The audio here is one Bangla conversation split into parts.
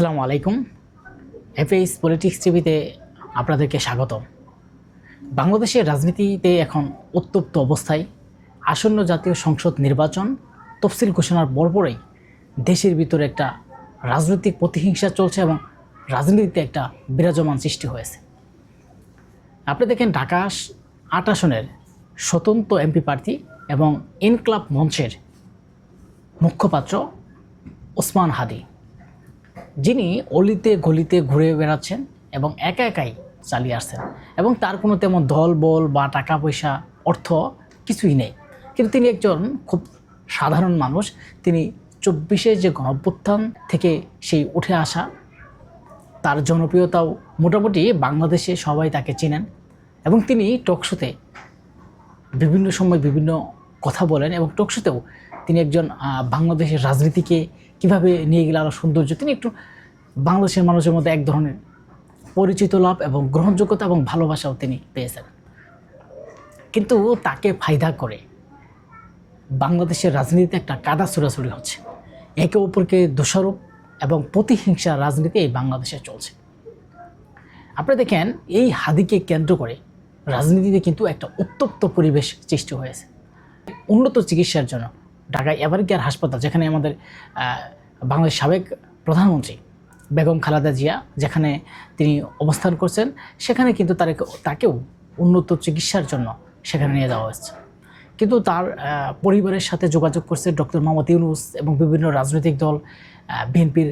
আসসালামু আলাইকুম। এফএইস পলিটিক্স টিভিতে আপনাদেরকে স্বাগত বাংলাদেশের রাজনীতিতে এখন উত্তপ্ত অবস্থায় আসন্ন জাতীয় সংসদ নির্বাচন তফসিল ঘোষণার পরপরই দেশের ভিতরে একটা রাজনৈতিক প্রতিহিংসা চলছে এবং রাজনীতিতে একটা বিরাজমান সৃষ্টি হয়েছে। আপনি দেখেন ঢাকা আট আসনের স্বতন্ত্র এমপি প্রার্থী এবং ইনক্লাব মঞ্চের মুখপাত্র ওসমান হাদি। যিনি অলিতে গলিতে ঘুরে বেড়াচ্ছেন এবং একা একাই চালিয়ে আসছেন। এবং তার কোনো তেমন দল, বল বা টাকা পয়সা, অর্থ কিছুই নেই। কিন্তু তিনি একজন খুব সাধারণ মানুষ। তিনি চব্বিশে যে গণঅভ্যুত্থান থেকে সেই উঠে আসা, তার জনপ্রিয়তাও মোটামুটি বাংলাদেশে সবাই তাকে চেনেন। এবং তিনি টকশোতে বিভিন্ন সময় বিভিন্ন কথা বলেন এবং টকশোতেও তিনি একজন বাংলাদেশের রাজনীতিকে কীভাবে নিয়ে গেলে আরও সৌন্দর্য? তিনি একটু বাংলাদেশের মানুষের মধ্যে এক ধরনের পরিচিত লাভ এবং গ্রহণযোগ্যতা এবং ভালোবাসাও তিনি পেয়েছেন। কিন্তু তাকে ফায়দা করে বাংলাদেশের রাজনীতিতে একটা কাদা ছুড়াছুড়ি হচ্ছে। একে অপরকে দোষারোপ এবং প্রতিহিংসা রাজনীতি এই বাংলাদেশে চলছে। আপনি দেখেন, এই হাদিকে কেন্দ্র করে রাজনীতিতে কিন্তু একটা উত্তপ্ত পরিবেশ সৃষ্টি হয়েছে। উন্নত চিকিৎসার জন্য ঢাকায় এভার কেয়ার হাসপাতাল, যেখানে আমাদের বাংলাদেশ সাবেক প্রধানমন্ত্রী বেগম খালেদা জিয়া, যেখানে তিনি অবস্থান করছেন, সেখানে কিন্তু তার তাকেও উন্নত চিকিৎসার জন্য সেখানে নিয়ে যাওয়া হয়েছে। কিন্তু তার পরিবারের সাথে যোগাযোগ করছে ডক্টর মোহাম্মদ ইউনুস এবং বিভিন্ন রাজনৈতিক দল বিএনপির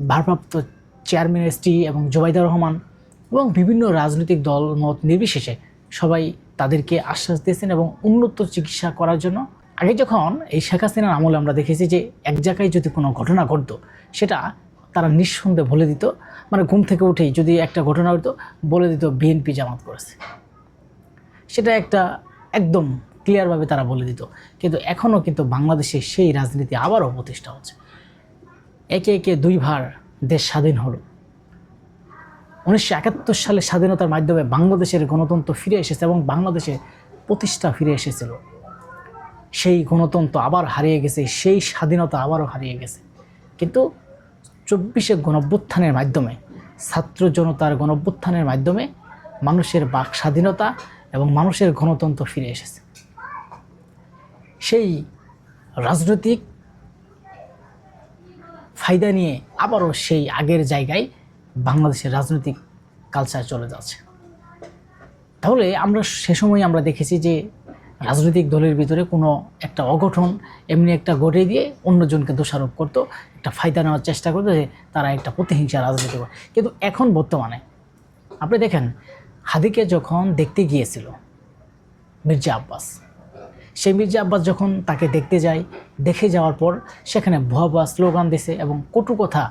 ভারপ্রাপ্ত চেয়ারম্যান এসটি এবং জোবাইদা রহমান এবং বিভিন্ন রাজনৈতিক দল মত নির্বিশেষে সবাই তাদেরকে আশ্বাস দিয়েছেন এবং উন্নত চিকিৎসা করার জন্য আগে যখন এই শেখ হাসিনার আমলে আমরা দেখেছি যে এক জায়গায় যদি কোনো ঘটনা ঘটতো, সেটা তারা নিঃসন্দেহে বলে দিত মানে ঘুম থেকে উঠেই যদি একটা ঘটনা হতো বলে দিত বিএনপি জামাত করেছে। সেটা একটা একদম ক্লিয়ারভাবে তারা বলে দিত। কিন্তু এখনও কিন্তু বাংলাদেশে সেই রাজনীতি আবারও প্রতিষ্ঠা হচ্ছে। একে একে দুইবার দেশ স্বাধীন হলো। উনিশশো একাত্তর সালে স্বাধীনতার মাধ্যমে বাংলাদেশের গণতন্ত্র ফিরে এসেছে এবং বাংলাদেশে প্রতিষ্ঠা ফিরে এসেছিল। সেই গণতন্ত্র আবার হারিয়ে গেছে, সেই স্বাধীনতা আবারও হারিয়ে গেছে। কিন্তু চব্বিশে গণভ্যুত্থানের মাধ্যমে, ছাত্র জনতার গণভ্যুত্থানের মাধ্যমে মানুষের বাক স্বাধীনতা এবং মানুষের গণতন্ত্র ফিরে এসেছে। সেই রাজনৈতিক ফায়দা নিয়ে আবারও সেই আগের জায়গায় বাংলাদেশের রাজনৈতিক কালচার চলে যাচ্ছে। তাহলে আমরা সে সময় আমরা দেখেছি যে রাজনৈতিক দলের ভিতরে কোনো একটা অঘটন এমনি একটা গড়ে দিয়ে অন্যজনকে দোষারোপ করতো, একটা ফায়দা নেওয়ার চেষ্টা করতো যে তারা একটা প্রতিহিংসা রাজনীতি করে। কিন্তু এখন বর্তমানে, আপনি দেখেন, হাদিকে যখন দেখতে গিয়েছিল মির্জা আব্বাস, সেই মির্জা আব্বাস যখন তাকে দেখতে যায়, দেখে যাওয়ার পর সেখানে ভুয়া স্লোগান দিছে এবং কটু কথা,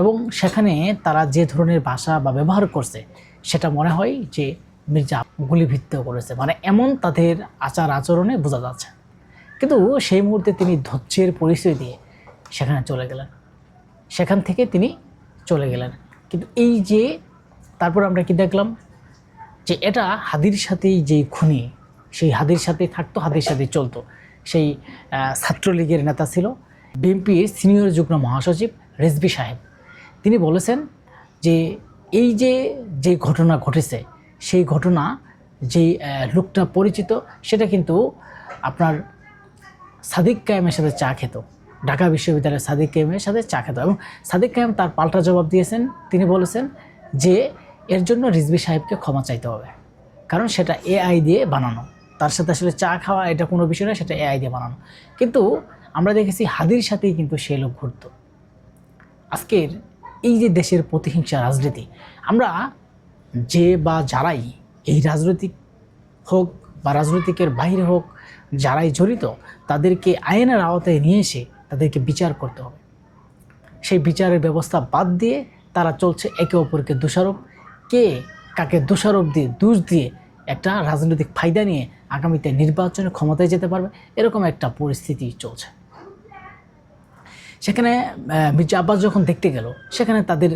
এবং সেখানে তারা যে ধরনের ভাষা বা ব্যবহার করছে, সেটা মনে হয় যে মির্জা গুলিভিত্ত করেছে। মানে এমন তাদের আচার আচরণে বোঝা যাচ্ছে। কিন্তু সেই মুহূর্তে তিনি ধৈর্যের পরিচয় দিয়ে সেখানে চলে গেলেন। সেখান থেকে তিনি চলে গেলেন। কিন্তু এই যে তারপর আমরা কি দেখলাম? যে এটা হাদির সাথেই যেই খুনি, সেই হাদির সাথে থাকতো, হাদির সাথেই চলতো। সেই ছাত্রলীগের নেতা ছিল। বিএনপির সিনিয়র যুগ্ম মহাসচিব রেজবি সাহেব। তিনি বলেছেন যে এই যে যে ঘটনা ঘটেছে সেই ঘটনা, যেই লোকটা পরিচিত, সেটা কিন্তু আপনার সাদিক কায়েমের সাথে চা খেত। ঢাকা বিশ্ববিদ্যালয়ের সাদিক কায়েমের সাথে চা খেত এবং সাদিক কায়েম তার পাল্টা জবাব দিয়েছেন। তিনি বলেছেন যে এর জন্য রিজবি সাহেবকে ক্ষমা চাইতে হবে। কারণ সেটা এআই দিয়ে বানানো। তার সাথে আসলে চা খাওয়া এটা কোনো বিষয় না সেটা এআই দিয়ে বানানো। কিন্তু আমরা দেখেছি হাদির সাথেই কিন্তু সে লোক ঘুরত আজকের এই যে দেশের প্রতিহিংসা রাজনীতি, আমরা যে বা যারাই এই রাজনৈতিক হোক বা রাজনৈতিকের বাইরে হোক, যারাই জড়িত, তাদেরকে আইনের আওতায় নিয়ে এসে তাদেরকে বিচার করতে হবে। সেই বিচারের ব্যবস্থা বাদ দিয়ে তারা চলছে একে অপরকে দোষারোপ। কে কাকে দোষারোপ দিয়ে, দোষ দিয়ে একটা রাজনৈতিক ফায়দা নিয়ে আগামীতে নির্বাচনে ক্ষমতায় যেতে পারবে, এরকম একটা পরিস্থিতি চলছে। সেখানে মির্জা আব্বাস যখন দেখতে গেল, সেখানে তাদের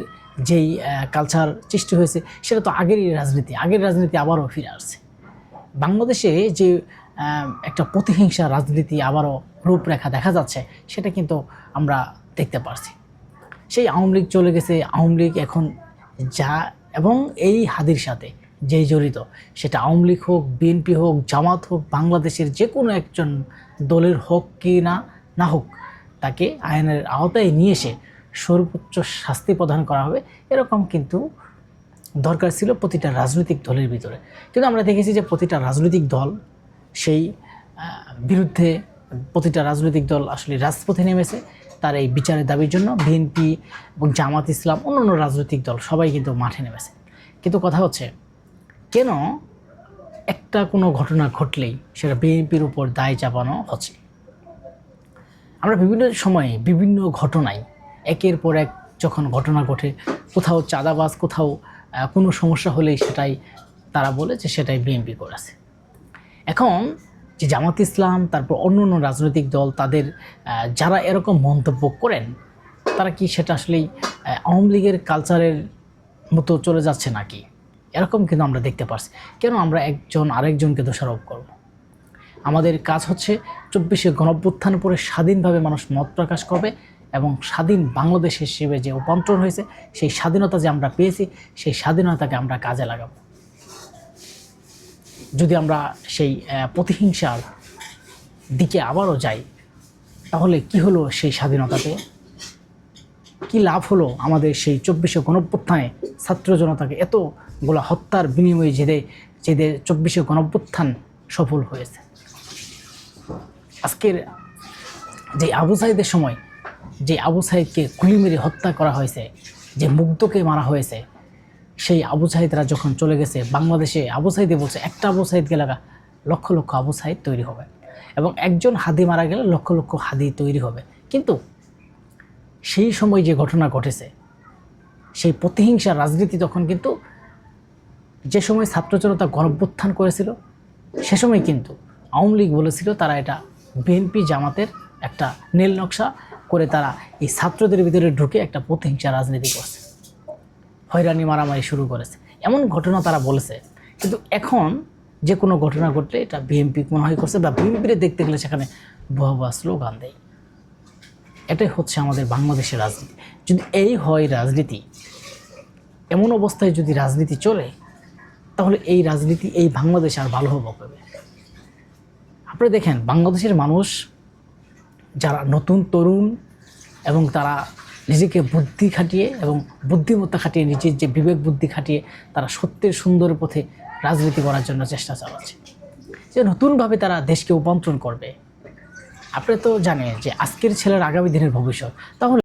যেই কালচার সৃষ্টি হয়েছে, সেটা তো আগেরই রাজনীতি। আগের রাজনীতি আবারও ফিরে আসছে। বাংলাদেশে যে একটা প্রতিহিংসা রাজনীতি আবারও রূপরেখা দেখা যাচ্ছে, সেটা কিন্তু আমরা দেখতে পারছি। সেই আওয়ামী লীগ চলে গেছে, আওয়ামী লীগ এখন যা, এবং এই হাদির সাথে যেই জড়িত, সেটা আওয়ামী লীগ হোক, বিএনপি হোক, জামাত হোক, বাংলাদেশের যে কোনো একজন দলের হোক কি না না হোক, তাকে আইনের আওতায় নিয়ে এসে সর্বোচ্চ শাস্তি প্রদান করা হবে। এরকম কিন্তু দরকার ছিল প্রতিটা রাজনৈতিক দলের ভিতরে। কিন্তু আমরা দেখেছি যে প্রতিটা রাজনৈতিক দল সেই বিরুদ্ধে প্রতিটা রাজনৈতিক দল আসলে রাজপথে নেমেছে তার এই বিচারের দাবির জন্য। বিএনপি এবং জামাত ইসলাম অন্য অন্য রাজনৈতিক দল সবাই কিন্তু মাঠে নেমেছে। কিন্তু কথা হচ্ছে, কেন একটা কোনো ঘটনা ঘটলেই সেটা বিএনপির উপর দায় চাপানো হচ্ছে? আমরা বিভিন্ন সময়ে বিভিন্ন ঘটনায় একের পর এক যখন ঘটনা ঘটে, কোথাও চাঁদাবাজ, কোথাও কোনো সমস্যা হলেই সেটাই তারা বলে যে সেটাই বিএনপি করেছে। এখন যে জামাত ইসলাম, তারপর অন্য অন্য রাজনৈতিক দল, তাদের যারা এরকম মন্তব্য করেন, তারা কি সেটা আসলেই আওয়ামী লীগের কালচারের মতো চলে যাচ্ছে নাকি? এরকম কিন্তু আমরা দেখতে পারছি। কেন আমরা একজন আরেকজনকে দোষারোপ করব? আমাদের কাজ হচ্ছে চব্বিশে গণভ্যুত্থান পরে স্বাধীনভাবে মানুষ মত প্রকাশ করবে এবং স্বাধীন বাংলাদেশ হিসেবে যে রূপান্তর হয়েছে, সেই স্বাধীনতা যে আমরা পেয়েছি, সেই স্বাধীনতাকে আমরা কাজে লাগাবো। যদি আমরা সেই প্রতিহিংসার দিকে আবারও যাই, তাহলে কি হলো সেই স্বাধীনতাতে? কি লাভ হলো আমাদের সেই চব্বিশে গণঅভ্যুত্থানে ছাত্র জনতাকে এতগুলো হত্যার বিনিময়ে যেদের যেদের চব্বিশে গণঅভ্যুত্থান সফল হয়েছে? আজকের যে আবু সাইদের সময় যে আবু সাইদকে গুলি মেরে হত্যা করা হয়েছে, যে মুগ্ধকে মারা হয়েছে, সেই আবু সাইদরা যখন চলে গেছে বাংলাদেশে, আবু সাইদে বলছে, একটা আবু সাইদ গেলে লক্ষ লক্ষ আবু সাইদ তৈরি হবে। এবং একজন হাদি মারা গেলে লক্ষ লক্ষ হাদি তৈরি হবে। কিন্তু সেই সময় যে ঘটনা ঘটেছে, সেই প্রতিহিংসার রাজনীতি তখন কিন্তু যে সময় ছাত্র জনতা গণভ্যুত্থান করেছিল, সে সময় কিন্তু আওয়ামী লীগ বলেছিল তারা এটা বিএনপি জামাতের একটা নীল নকশা করে তারা এই ছাত্রদের ভিতরে ঢুকে একটা প্রতিহিংসা রাজনীতি করছে। হয়রানি মারামারি শুরু করেছে। এমন ঘটনা তারা বলেছে। কিন্তু এখন যে কোনো ঘটনা ঘটলে এটা বিএনপি মনে হয় করছে বা বিএনপিরে দেখতে গেলে সেখানে ভুয়া ভুয়া স্লোগান দেয়। এটাই হচ্ছে আমাদের বাংলাদেশের রাজনীতি। যদি এই হয় রাজনীতি, এমন অবস্থায় যদি রাজনীতি চলে, তাহলে এই রাজনীতি এই বাংলাদেশ আর ভালো হবে আপনি দেখেন, বাংলাদেশের মানুষ যারা নতুন তরুণ এবং তারা নিজেকে বুদ্ধি খাটিয়ে এবং বুদ্ধিমত্তা খাটিয়ে নিজের যে বিবেক বুদ্ধি খাটিয়ে তারা সত্যের সুন্দর পথে রাজনীতি করার জন্য চেষ্টা চালাচ্ছে। যে নতুনভাবে তারা দেশকে রূপান্তরণ করবে। আপনি তো জানেন যে আজকের ছেলের আগামী দিনের ভবিষ্যৎ। তাহলে